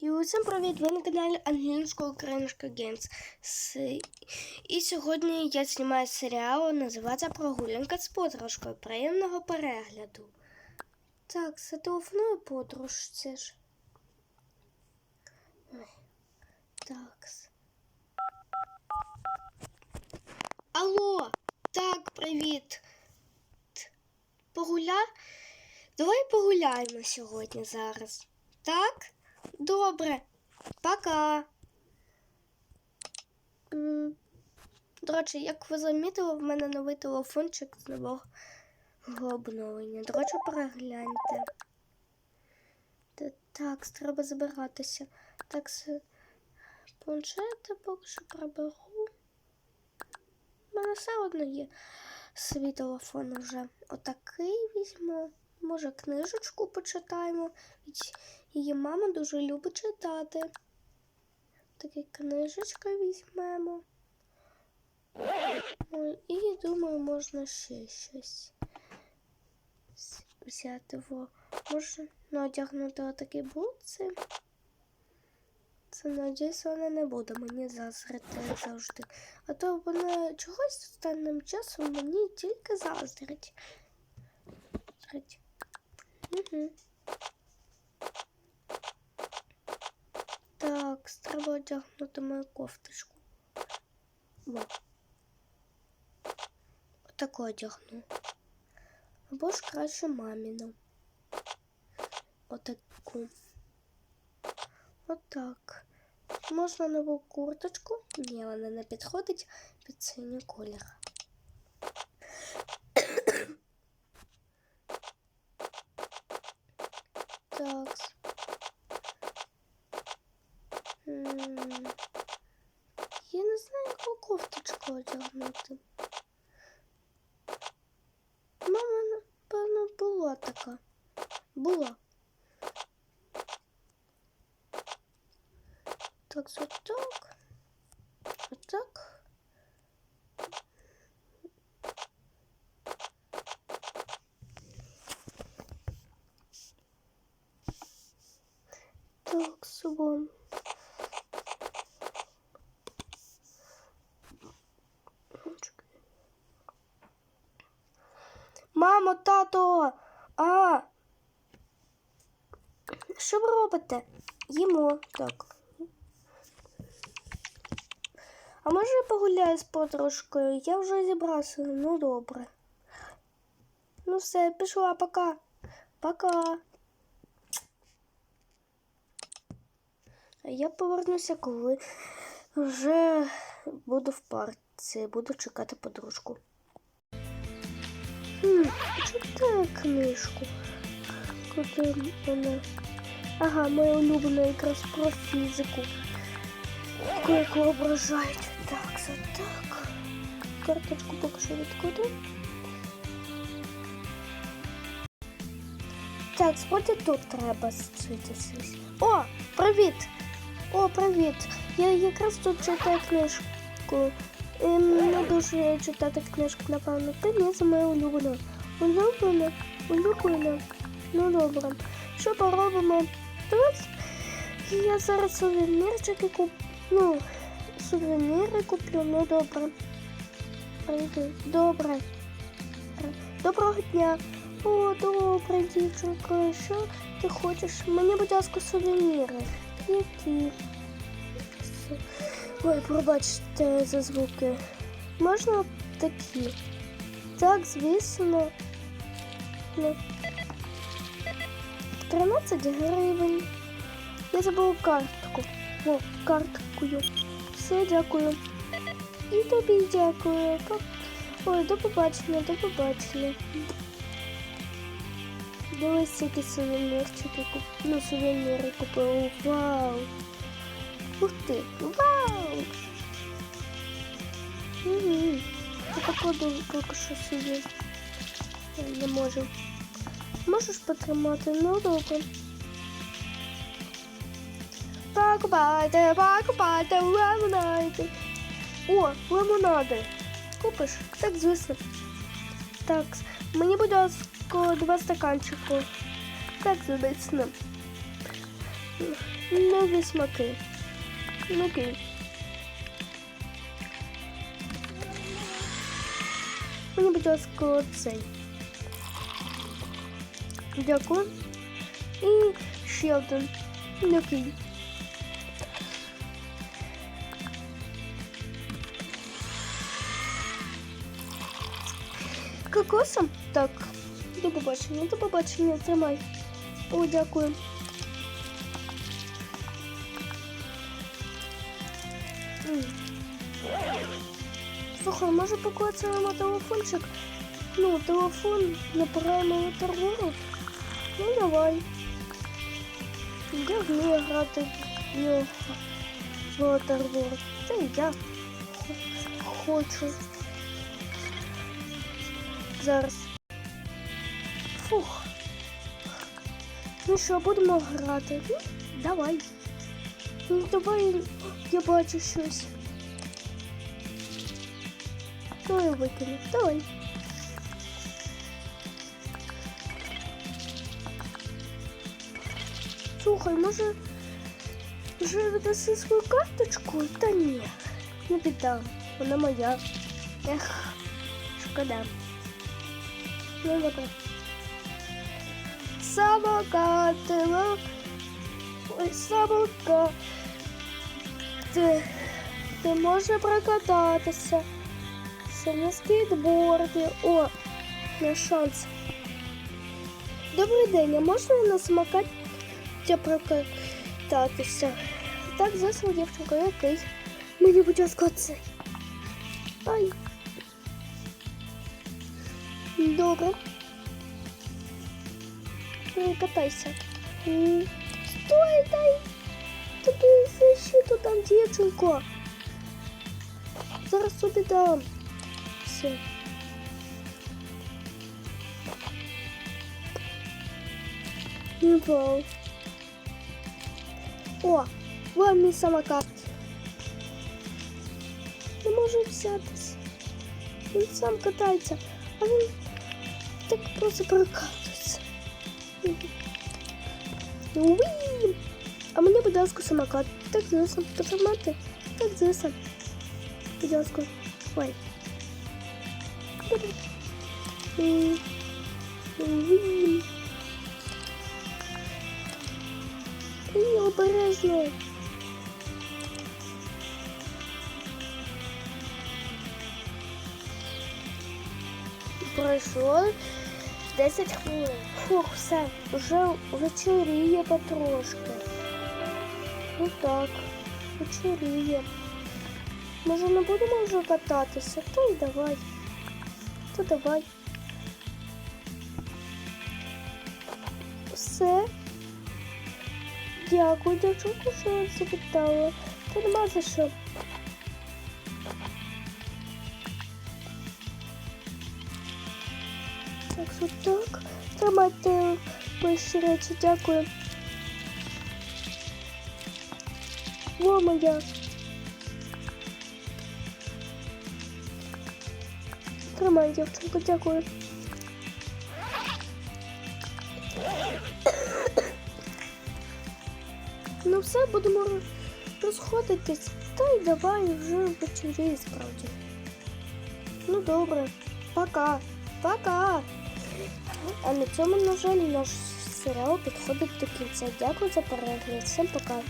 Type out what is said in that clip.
І усім привіт! Ви на каналі Англійська Українська Геймс. І сьогодні я знімаю серіал, називається Прогулянка з подружкою. Приємного перегляду. Так, зателефоную подружці ж. Так. Алло! Так, привіт. Погуля? Давай погуляємо сьогодні зараз. Так? Добре. Пока. До речі, як ви замітили, в мене новий телефончик з нового обновлення. До речі, перегляньте. Так, треба забиратися. Так, з планшета поки що приберу. У мене все одно є свій телефон вже. Отакий візьму. Може, книжечку почитаємо. Її мама дуже любить читати. Такі книжечка візьмемо. Ой, І думаю, можна ще щось взяти. Во. Можна надягнути отакі бутси. Це надіюсь, вона не буде мені заздрити завжди. А то вона чогось останнім часом мені тільки заздрить. Угу. Так, треба одягнути мою кофточку. Во. Отаку одягну. Або ж краще маміну. Отаку. Отак. Можна нову курточку. Ні, вона не підходить під синій колір. Так. Одягнути. Мама, напевно, була така. Була. Так, отак. Отак. Так, собом. Мамо, тато! А! Що ви робите? Їмо. Так. А може я погуляю з подружкою? Я вже зібрався. Ну добре. Ну все, пішла, пока. Пока. Я повернуся, коли вже буду в парці, буду чекати подружку. Хм, читай книжку. Куди вона? Ага, моя улюблена якраз про фізику. Яку ображають. Так, це так. Карточку поки що відкладу. Так, справді тут треба вчитися. О, привіт! О, привіт! Я якраз тут читаю книжку. Ем, Не дуже читати книжку, напевно. Ні, це моя улюблена. Улюблена? Улюблена? Ну добре. Що поробимо? Давайте я зараз сувенірчики куплю. Ну, сувеніри куплю, ну добре. Прийду. Добре. Доброго дня. О, добре, дівчинка. Що ти хочеш? Мені, будь ласка, сувеніри. Які? Ой, пробачте за звуки. Можна такі? Так, звісно. Ну, 13 гривень. Я забула картку. О, карткою. Все, дякую. І тобі дякую. Ой, до побачення, до побачення. Дивись, які сувенірчики куп... ну, сувеніри купила. Вау! Ух ти! Вау! Угу. Я покладу поки що собі. Я не можу. Можеш потримати? Ну добре. Покупайте, покупайте лимонади. О, лимонади. Купиш? Так, звісно. Так, мені, будь ласка, два стаканчики. Так, звісно. нові смаки. Ну окей. Мені, будь ласка, оцей. Дякую. І ще Окей. Кокосом? Так. До побачення, до побачення, тримай. О, дякую. М. Слухай, може поклацаємо телефончик? Ну, телефон набираємо ватервору. Ну, давай. Я вмію грати в ватервору. Та я хочу. Зараз. Фух. Ну що, будемо грати? Ну, давай. Ну, давай я бачу щось. Давай викину. Давай. Слухай, може вже віддаси свою карточку? Та ні, не віддам. Вона моя. Ех, шкода. Ну, добре. Самокат, ой, самокат. Ти, ти може прокататися. Це на скейтборді. О, є шанс. Добрий день, а можна на самокаті прокататися? Так, звісно, дівчинка, який. Мені, будь ласка, цей. Ай. Добре. Катайся. Стой, дай. Тобі защиту там, дівчинко. Зараз тобі дам. Все. Не вау. О, вон мій самокат. Не може взятись. Він сам катається, а він так просто прокатується. Уі! А мені, будь ласка, самокат. Так, звісно, потримати. Так, звісно. Будь ласка. Ой. І обережно. Пройшло 10 хвилин. Фух, все, вже вечоріє потрошки. Ну так, вечоріє. Може не будемо вже кататися? Та й давай. То давай. Все. Дякую, дівчинку, що запитала. Та нема за що. Так що так. Тримайте ваші речі, дякую. Во моя. Тримай, дівчинку, дякую. Ну все, будемо розходитись. Та й давай вже вечері справді. Ну добре, пока, пока. А на цьому, на жаль, наш серіал підходить до кінця. Дякую за перегляд. Всім пока.